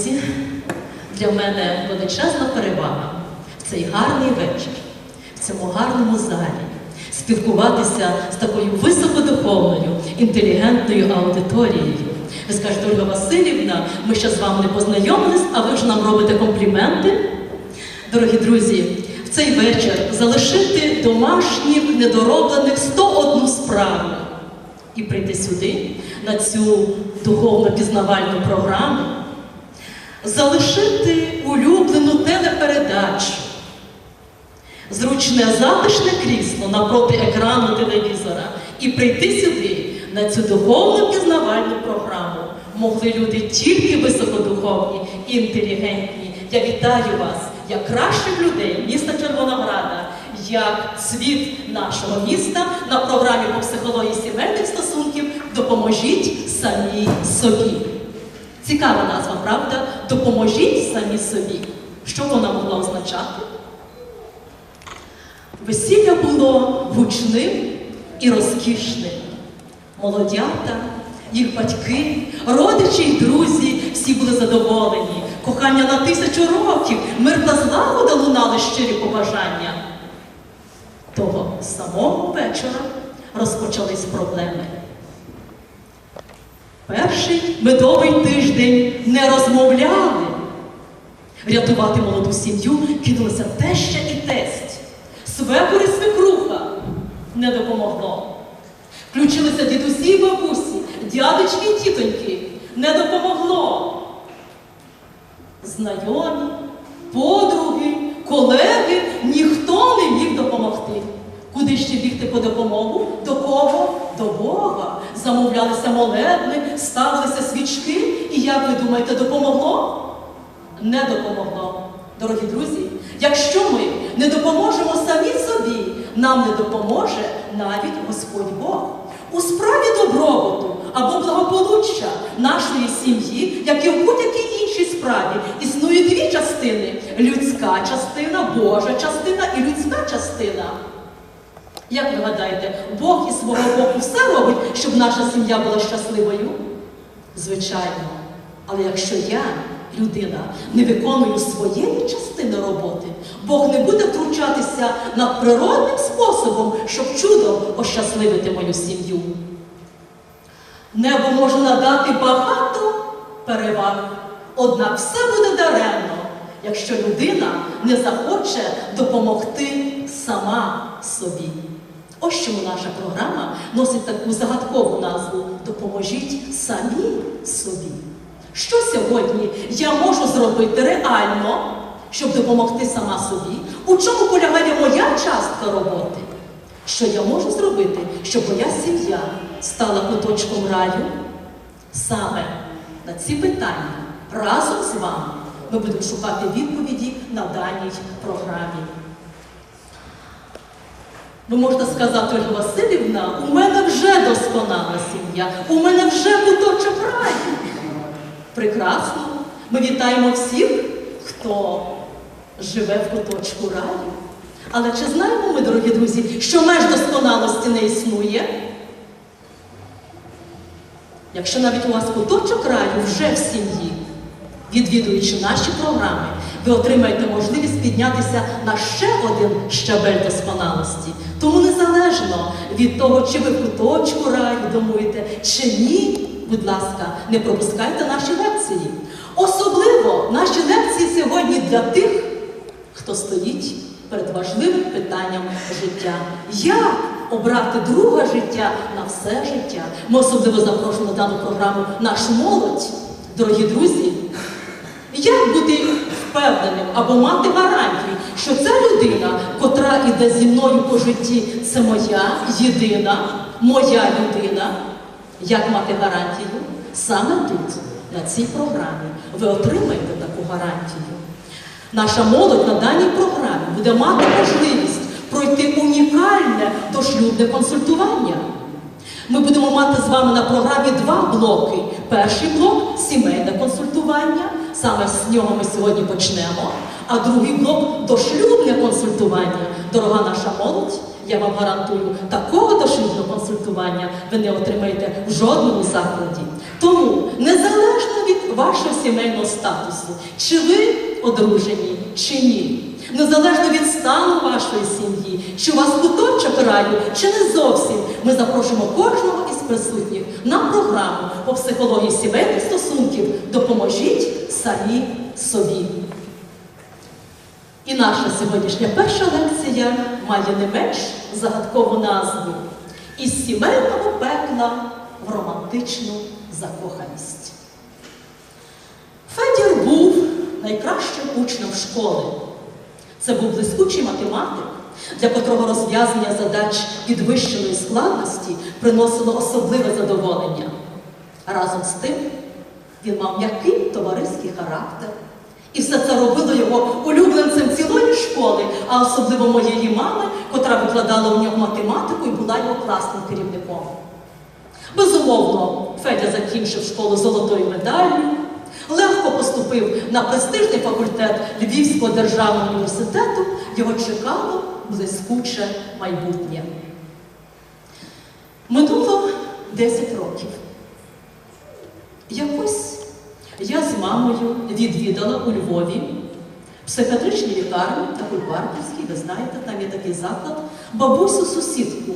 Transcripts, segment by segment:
друзі, для мене величезна перевага в цей гарний вечір, в цьому гарному залі, спілкуватися з такою високодуховною, інтелігентною аудиторією. Ви скажете, Ольга Васильівна, ми ще з вами не познайомились, а ви вже нам робите компліменти. Дорогі друзі, в цей вечір залишити домашніх недороблених 101 справу і прийти сюди на цю духовно пізнавальну програму, залишити улюблену телепередачу, зручне затишне крісло напроти екрану телевізора і прийти сюди на цю духовно пізнавальну програму могли люди тільки високодуховні і інтелігентні. Я вітаю вас як кращих людей міста Червонограда, як світ нашого міста на програмі по психології сімейних стосунків Допоможіть самі собі. Цікава назва, правда? Допоможіть самі собі. Що вона могла означати? Весілля було гучним і розкішним. Молодята, їх батьки, родичі й друзі всі були задоволені. Кохання на тисячу років, мир та злагода лунали щирі побажання. Того самого вечора розпочались проблеми. Перший медовий тиждень не розмовляли. Рятувати молоду сім'ю кинулися теща і тесть. Свекор і свекруха не допомогло. Включилися дідусі і бабусі, дядечки і тітоньки не допомогло. Знайомі, подруги, колеги ніхто не міг допомогти. Куди ще бігти по допомогу? До кого? До Бога. Замовлялися молебни, ставилися свічки. І як ви думаєте, допомогло? Не допомогло. Дорогі друзі, якщо ми не допоможемо самі собі, нам не допоможе навіть Господь Бог. У справі добробуту або благополуччя нашої сім'ї, як і в будь-якій іншій справі, існує дві частини: людська частина, Божа частина і людська частина. Як ви гадаєте, Бог із свого боку все робить, щоб наша сім'я була щасливою? Звичайно. Але якщо я, людина, не виконую своєї частини роботи, Бог не буде втручатися надприродним способом, щоб чудом ощасливити мою сім'ю. Небо може надати багато переваг, однак все буде даремно, якщо людина не захоче допомогти сама собі. Ось чому наша програма носить таку загадкову назву Допоможіть самі собі. Що сьогодні я можу зробити реально, щоб допомогти сама собі? У чому полягає моя частка роботи? Що я можу зробити, щоб моя сім'я стала куточком раю? Саме на ці питання разом з вами ми будемо шукати відповіді на даній програмі. Ви можете сказати, Ольга Васильівна, у мене вже досконала сім'я, у мене вже куточок раю. Прекрасно. Ми вітаємо всіх, хто живе в куточку раю. Але чи знаємо ми, дорогі друзі, що меж досконалості не існує? Якщо навіть у вас куточок раю вже в сім'ї, відвідуючи наші програми, ви отримаєте можливість піднятися на ще один щабель досконалості. Тому незалежно від того, чи ви куточку раю домуєте, чи ні, будь ласка, не пропускайте наші лекції. Особливо наші лекції сьогодні для тих, хто стоїть перед важливим питанням життя. Як обрати друге життя на все життя? Ми особливо запрошуємо дану програму нашу молодь, дорогі друзі. Як бути впевненим або мати гарантію, що ця людина, котра іде зі мною по житті, це моя єдина, моя людина? Як мати гарантію? Саме тут, на цій програмі, ви отримаєте таку гарантію. Наша молодь на даній програмі буде мати можливість пройти унікальне дошлюбне консультування. Ми будемо мати з вами на програмі два блоки. Перший блок сімейне консультування, Саме з нього ми сьогодні почнемо. А другий блок дошлюбне консультування. Дорога наша молодь, я вам гарантую, такого дошлюбного консультування ви не отримаєте в жодному закладі. Тому, незалежно від вашого сімейного статусу, чи ви одружені, чи ні, незалежно від стану вашої сім'ї, у вас куточок раю, чи не зовсім, ми запрошуємо кожного із присутніх на програму по психології сімейних стосунків Допоможіть самі собі. І наша сьогоднішня перша лекція має не менш загадкову назву із сімейного пекла в романтичну закоханість. Федір був найкращим учнем школи. Це був блискучий математик, для котрого розв'язання задач підвищеної складності приносило особливе задоволення. Разом з тим він мав м'який товариський характер. І все це робило його улюбленцем цілої школи, а особливо моєї мами, котра викладала у нього математику і була його класним керівником. Безумовно, Федя закінчив школу золотою медаллю, легко поступив на престижний факультет Львівського державного університету, його чекало блискуче майбутнє. Минуло 10 років. Якось я з мамою відвідала у Львові психіатричній лікарні та Кульбарківській, ви знаєте, там є такий заклад, бабусю сусідку.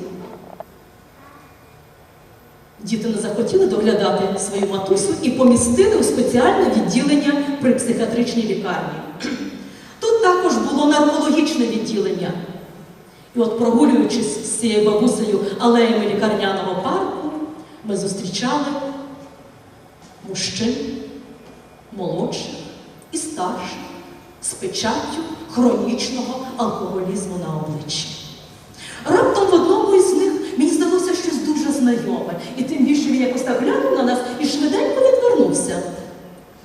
Діти не захотіли доглядати свою матусю і помістили у спеціальне відділення при психіатричній лікарні. Тут також було наркологічне відділення. І от прогулюючись з цією бабусею алеями лікарняного парку, ми зустрічали мужчин, молодших і старших з печаттю хронічного алкоголізму на обличчі. Раптом в одному дуже знайоме, і тим більше він якось так глянув на нас і швиденько відвернувся.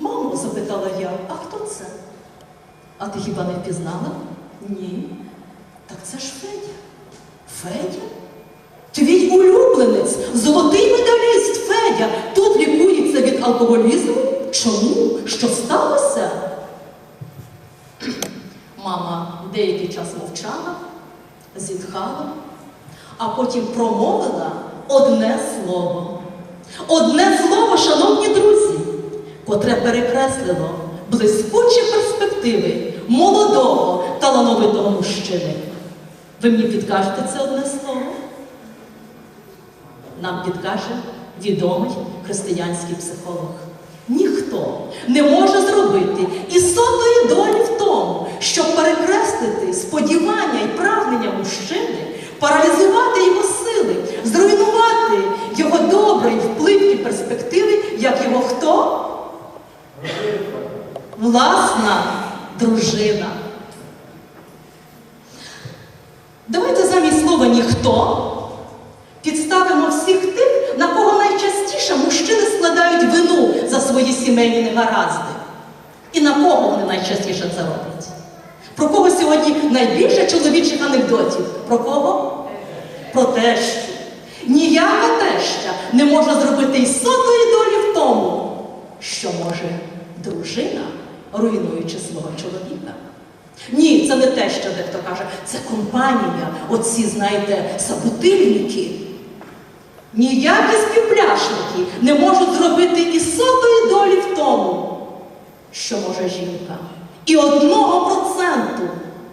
Мамо, запитала я, а хто це? А ти хіба не впізнала? Ні. Так це ж Федя. Федя? Твій улюбленець, золотий медаліст Федя, тут лікується від алкоголізму? Чому? Що сталося? Мама деякий час мовчала, зітхала, а потім промовила одне слово. Одне слово, шановні друзі, котре перекреслило блискучі перспективи молодого талановитого мужчини. Ви мені підкажете це одне слово? Нам підкаже відомий християнський психолог. Ніхто не може зробити і долі в тому, щоб перекреслити сподівання і прагнення мужчини, паралізувати його сили, зруйнувати добрий вплив і перспективи, як його хто? Власна дружина. Давайте замість слова ніхто підставимо всіх тих, на кого найчастіше мужчини складають вину за свої сімейні негаразди. І на кого вони найчастіше це роблять? Про кого сьогодні найбільше чоловічих анекдотів? Про кого? Про тещу. Ніяка теща не може зробити і сотої долі в тому, що може дружина, руйнуючи свого чоловіка. Ні, це не те, що дехто каже, це компанія, оці, знаєте, сабутильники. Ніякі співпляшники не можуть зробити і сотої долі в тому, що може жінка. І одного проценту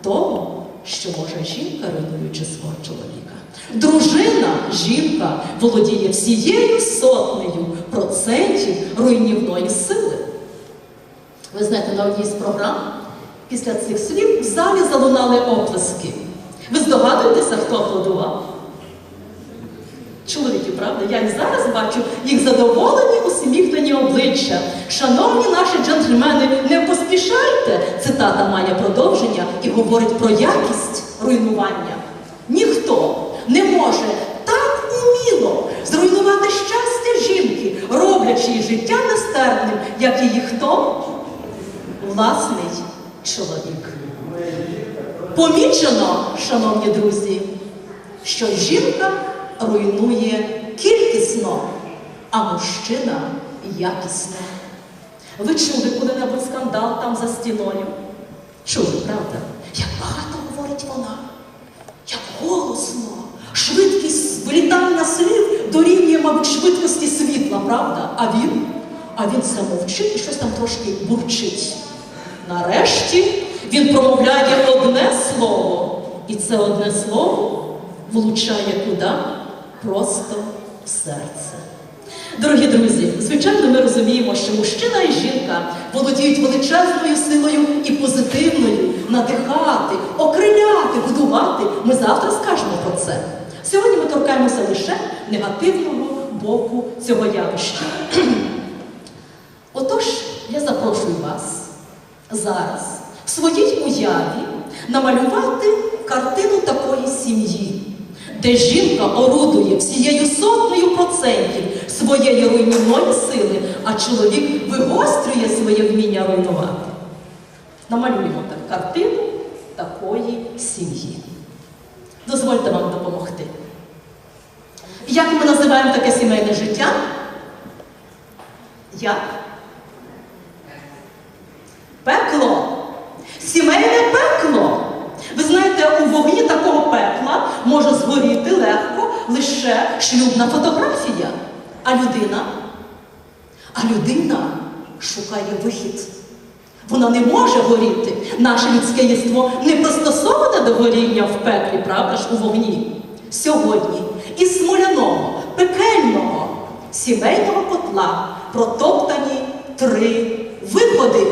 того, що може жінка, руйнуючи свого чоловіка. Дружина, жінка, володіє всією сотнею процентів руйнівної сили. Ви знаєте, на одній з програм після цих слів в залі залунали оплески. Ви здогадуєтеся, хто аплодував? Чоловіки, правда? Я і зараз бачу їх задоволені усміхнені обличчя. Шановні наші джентльмени, не поспішайте. Цитата має продовження і говорить про якість руйнування. Не може так уміло зруйнувати щастя жінки, роблячи її життя нестерпним, як її хто? Власний чоловік. Помічено, шановні друзі, що жінка руйнує кількісно, а мужчина якісно. Ви чули коли-небудь скандал там за стіною. Чули, правда? Як багато говорить вона, як голосно, швидкість вилітання слів дорівнює, мабуть, швидкості світла, правда? А він? А він все мовчить і щось там трошки бурчить. Нарешті він промовляє одне слово, і це одне слово влучає куди? Просто в серце. Дорогі друзі, звичайно, ми розуміємо, що мужчина і жінка володіють величезною силою і позитивною надихати, окриляти, будувати. Ми завтра скажемо про це. Сьогодні ми торкаємося лише негативного боку цього явища. Отож, я запрошую вас зараз в своїй уяві намалювати картину такої сім'ї, де жінка орудує всією сотнею процентів своєї руйнівної сили, а чоловік вигострює своє вміння руйнувати. Намалюємо так картину такої сім'ї. Дозвольте вам допомогти. Як ми називаємо таке сімейне життя? Як? Пекло. Сімейне пекло. Ви знаєте, у вогні такого пекла може згоріти легко лише шлюбна фотографія. А людина? А людина шукає вихід. Вона не може горіти. Наше людське єство не пристосоване до горіння в пеклі, правда ж, у вогні. Сьогодні із смоляного, пекельного, сімейного котла протоптані три виходи.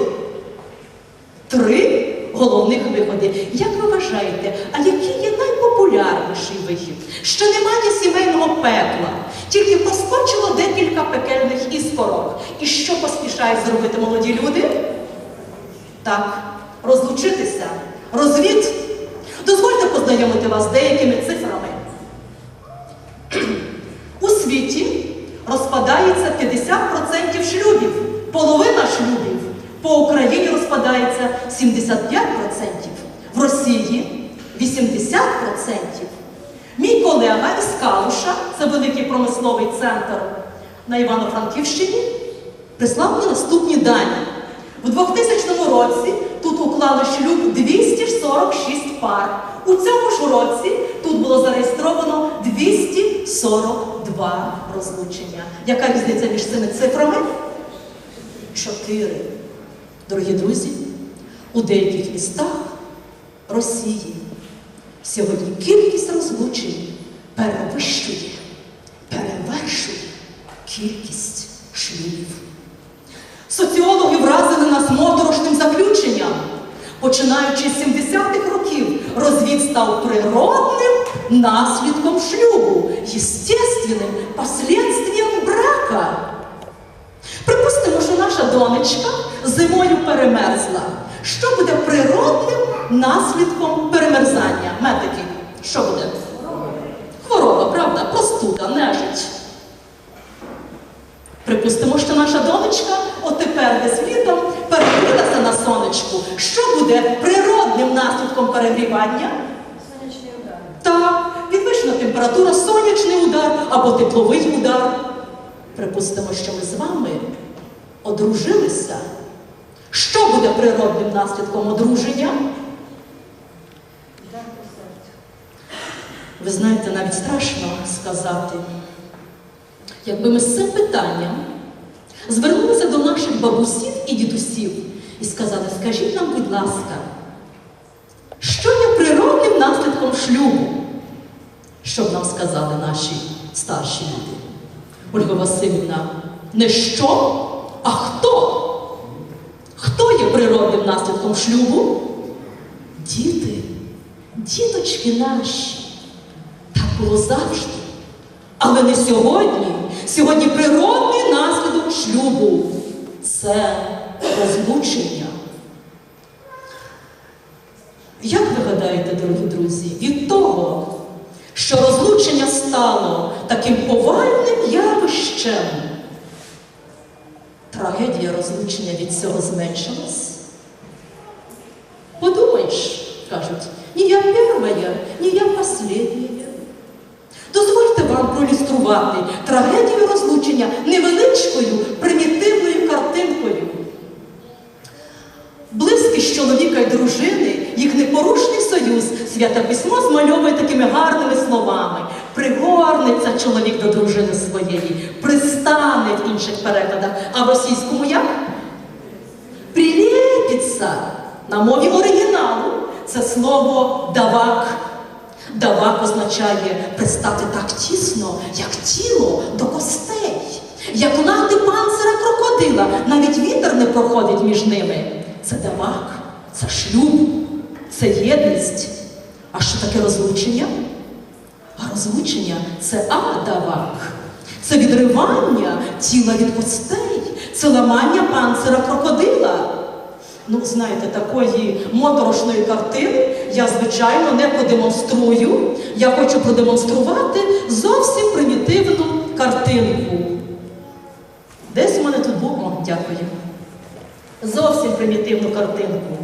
Три головних виходи. Як ви вважаєте, а який є найпопулярніший вихід? Що немає сімейного пекла, тільки поскочило декілька пекельних іскорок. І що поспішають зробити молоді люди? Так, розлучитися, розвід. Дозвольте познайомити вас з деякими цифрами. У світі розпадається 50% шлюбів, половина шлюбів. По Україні розпадається 75%, в Росії 80%. Мій колега із Калуша, це великий промисловий центр на Івано-Франківщині, прислав мені наступні дані. У 2000 році тут уклали шлюб 246 пар. У цьому ж році тут було зареєстровано 242 розлучення. Яка різниця між цими цифрами? Чотири. Дорогі друзі, у деяких містах Росії сьогодні кількість розлучень перевищує, перевершує кількість шлюбів. Соціологи вразили нас моторошним заключенням. Починаючи з 70-х років, розвід став природним наслідком шлюбу, естественним последствием брака. Припустимо, що наша донечка зимою перемерзла. Що буде природним наслідком перемерзання? Медики, що буде? Хвороба, правда? Простуда, нежить. Припустимо, що наша донечка отепер десь літом перегрілася на сонечку. Що буде природним наслідком перегрівання? Сонячний удар. Так, підвищена температура, сонячний удар або тепловий удар. Припустимо, що ми з вами одружилися. Що буде природним наслідком одруження? Ви знаєте, навіть страшно сказати. Якби ми з цим питанням звернулися до наших бабусів і дідусів і сказали, скажіть нам, будь ласка, що є природним наслідком шлюбу? Що б нам сказали наші старші люди? Ольга Васильівна, не що, а хто? Хто є природним наслідком шлюбу? Діти, діточки наші. Так було завжди. Але не сьогодні. Сьогодні природний наслідок шлюбу це розлучення. Як ви гадаєте, дорогі друзі, від того, що розлучення стало таким повальним явищем, трагедія розлучення від цього зменшилась? Подумаєш, кажуть, не я перша, не я последня. Дозвольте вам проілюструвати трагедію розлучення невеличкою примітивною картинкою. з чоловіка й дружини, їх непорушний союз, святе письмо змальовує такими гарними словами. Пригорнеться чоловік до дружини своєї, пристане в інших перекладах. А в російському як? Прилепиться. На мові оригіналу це слово давак. Давак означає пристати так тісно, як тіло до костей, як лати панцира крокодила, навіть вітер не проходить між ними. Це давак, це шлюб, це єдність. А що таке розлучення? А розлучення це адавак. Це відривання тіла від костей, це ламання панцира крокодила. Ну, знаєте, такої моторошної картини я, звичайно, не продемонструю. Я хочу продемонструвати зовсім примітивну картинку. Десь у мене тут був, о, дякую. Зовсім примітивну картинку.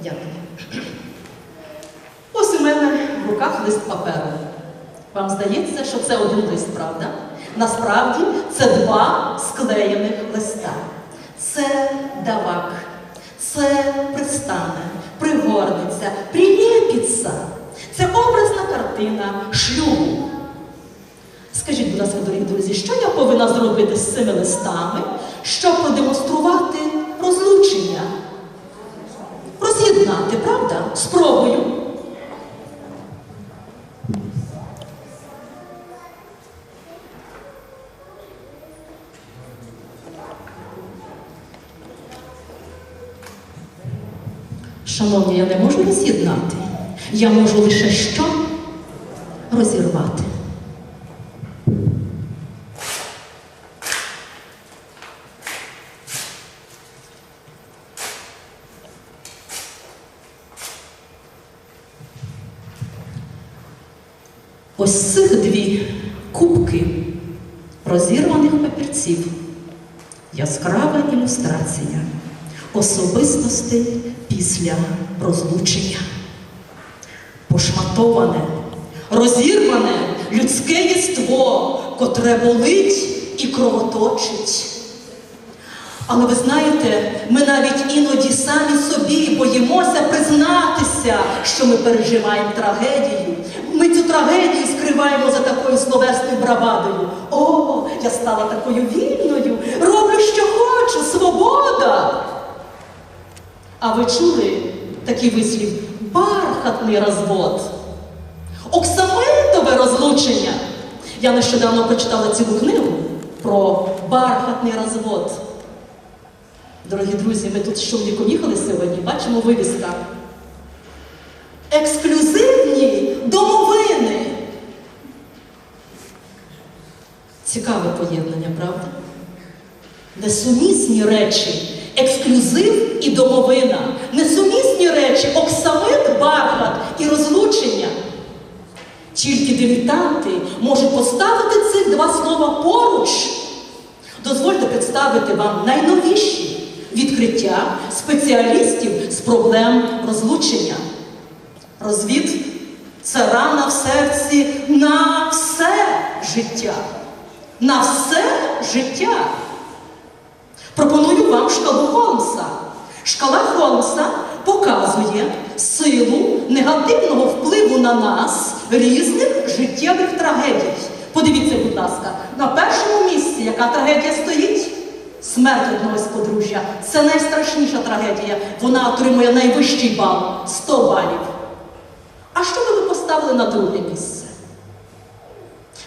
Дякую. Ось у мене в руках лист паперу. Вам здається, що це один лист, правда? Насправді це два склеєних листа. Це давак, це пристане, пригорнеться, приліпиться. Це образна картина шлюбу. Скажіть, будь ласка, дорогі друзі, що я повинна зробити з цими листами, щоб продемонструвати розлучення? Роз'єднати, правда? Спробую. Шановні, я не можу роз'єднати. Я можу лише що? Розірвати. Ось цих дві кубки розірваних папірців. Яскрава ілюстрація особистостей після розлучення. Пошматоване, розірване людське єство, котре болить і кровоточить. Але ви знаєте, ми навіть іноді самі признатися, що ми переживаємо трагедію. Ми цю трагедію скриваємо за такою словесною бравадою. О, я стала такою вільною, роблю, що хочу, свобода. А ви чули такий вислів бархатний розвод, оксамитове розлучення. Я нещодавно прочитала цілу книгу про бархатний розвод. Дорогі друзі, ми тут з чоловіком їхали сьогодні, бачимо вивіска. Ексклюзивні домовини. Цікаве поєднання, правда? Несумісні речі, ексклюзив і домовина. Несумісні речі, оксамит, бархат і розлучення. Тільки дилетанти можуть поставити цих два слова поруч. Дозвольте представити вам найновіші відкриття спеціалістів з проблем розлучення. Розвід це рана в серці на все життя. На все життя. Пропоную вам шкалу Холмса. Шкала Холмса показує силу негативного впливу на нас різних життєвих трагедій. Подивіться, будь ласка, на першому місці, яка трагедія стоїть? Смерть одного з подружжя. Це найстрашніша трагедія. Вона отримує найвищий бал 100 балів. А що би ви поставили на друге місце?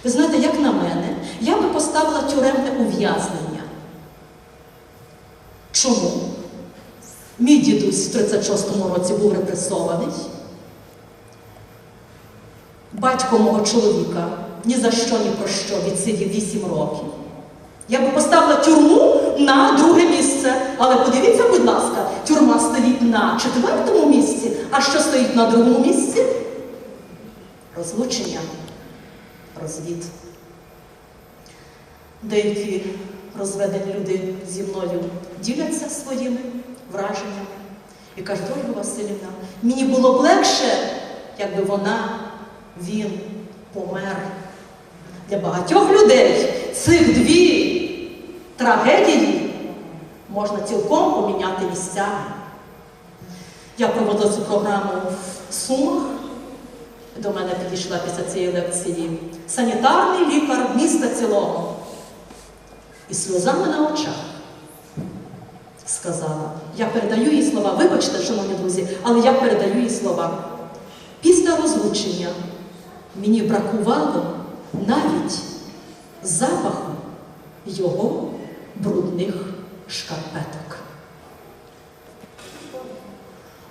Ви знаєте, як на мене, я би поставила тюремне ув'язнення. Чому? Мій дідусь в 36-му році був репресований. Батько мого чоловіка ні за що, ні про що відсидів 8 років. Я би поставила тюрму на друге місце. Але подивіться, будь ласка, тюрма стоїть на четвертому місці, а що стоїть на другому місці? Розлучення, розвід. Деякі розведені люди зі мною діляться своїми враженнями і кажуть, Ольга Васильівна, мені було б легше, якби вона, він помер. Для багатьох людей цих дві трагедії можна цілком поміняти місцями. Я проводила цю програму в Сумах. До мене підійшла після цієї лекції санітарний лікар міста цілого. І сльозами на очах сказала, я передаю їй слова, вибачте, шановні друзі, але я передаю їй слова. Після розлучення мені бракувало навіть запаху його брудних шкарпеток.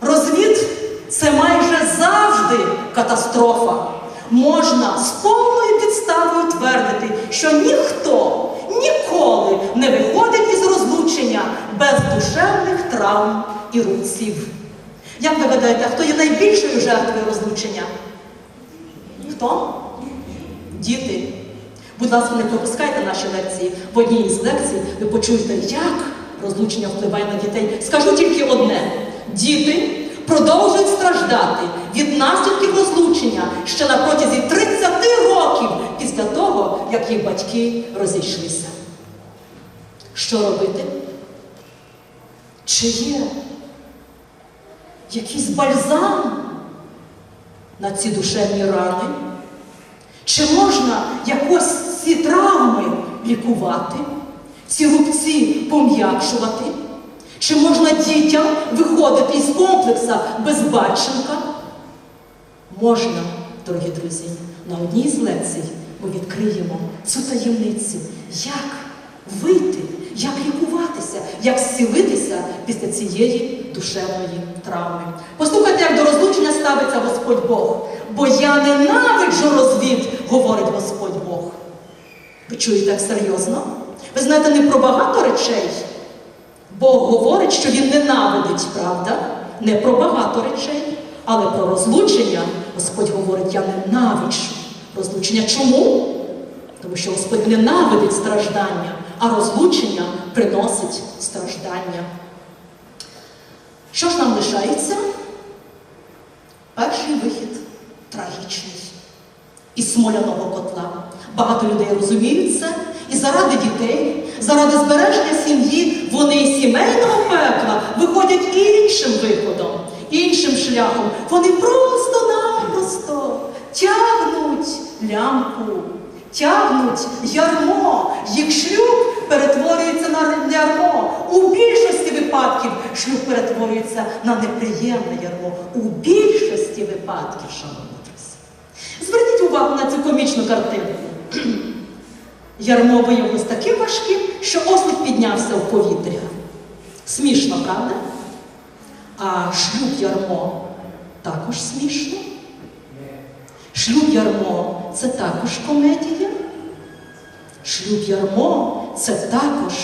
Розвід це майже завжди катастрофа. Можна з повною підставою твердити, що ніхто ніколи не виходить із розлучення без душевних травм і рубців. Як ви гадаєте, хто є найбільшою жертвою розлучення? Хто? Діти. Будь ласка, не пропускайте наші лекції. В одній із лекцій ви почуєте, як розлучення впливає на дітей. Скажу тільки одне: діти продовжують страждати від наслідків розлучення ще на протязі 30 років після того, як їх батьки розійшлися. Що робити? Чи є якийсь бальзам на ці душевні рани? Чи можна якось ці травми лікувати, ці рубці пом'якшувати? Чи можна дітям виходити із комплекса безбатченка? Можна, дорогі друзі, на одній з лекцій ми відкриємо цю таємницю, як вийти, як лікуватися, як зцілитися після цієї душевної травми. Послухайте, як до розлучення ставиться Господь Бог. Бо я ненавиджу розвід, говорить Господь Бог. Ви чуєте як серйозно? Ви знаєте не про багато речей. Бог говорить, що Він ненавидить, правда? Не про багато речей, але про розлучення Господь говорить, я ненавиджу розлучення. Чому? Тому що Господь ненавидить страждання, а розлучення приносить страждання. Що ж нам лишається? Перший вихід трагічний. Із смоляного котла. Багато людей розуміють це, і заради дітей, заради збереження сім'ї, вони із сімейного пекла виходять іншим виходом, іншим шляхом. Вони просто-напросто тягнуть лямку, тягнуть ярмо. Їх шлюб перетворюється на ярмо. У більшості випадків шлюб перетворюється на неприємне ярмо. У більшості випадків, шановні друзі. Зверніть увагу на цю комічну картинку. Ярмо виявилось таким важким, що ослик піднявся в повітря. Смішно, правда? А шлюб ярмо також смішно. Шлюб ярмо це також комедія. Шлюб ярмо це також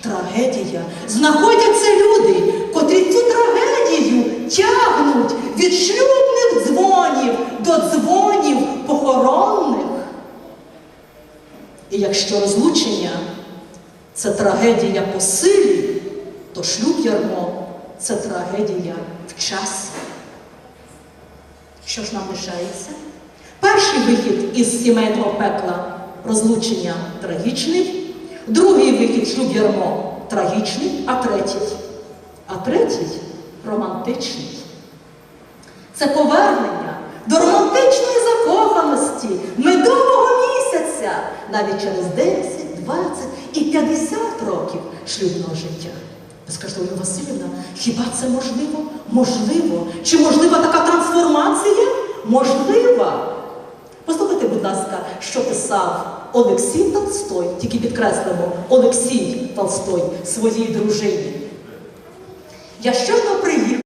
трагедія. Знаходяться люди, котрі цю трагедію тягнуть від шлюбних дзвонів до дзвонів І якщо розлучення це трагедія по силі, то шлюб ярмо це трагедія в часі. Що ж нам лишається? Перший вихід із сімейного пекла розлучення трагічний, другий вихід шлюб ярмо трагічний, а третій. А третій романтичний. Це повернення до романтичної закоханості медового навіть через 10, 20 і 50 років шлюбного життя. Ви скажете, Ольга Васильівна, хіба це можливо? Можливо. Чи можлива така трансформація? Можлива. Послухайте, будь ласка, що писав Олексій Толстой, тільки підкреслимо, Олексій Толстой своїй дружині. Я щойно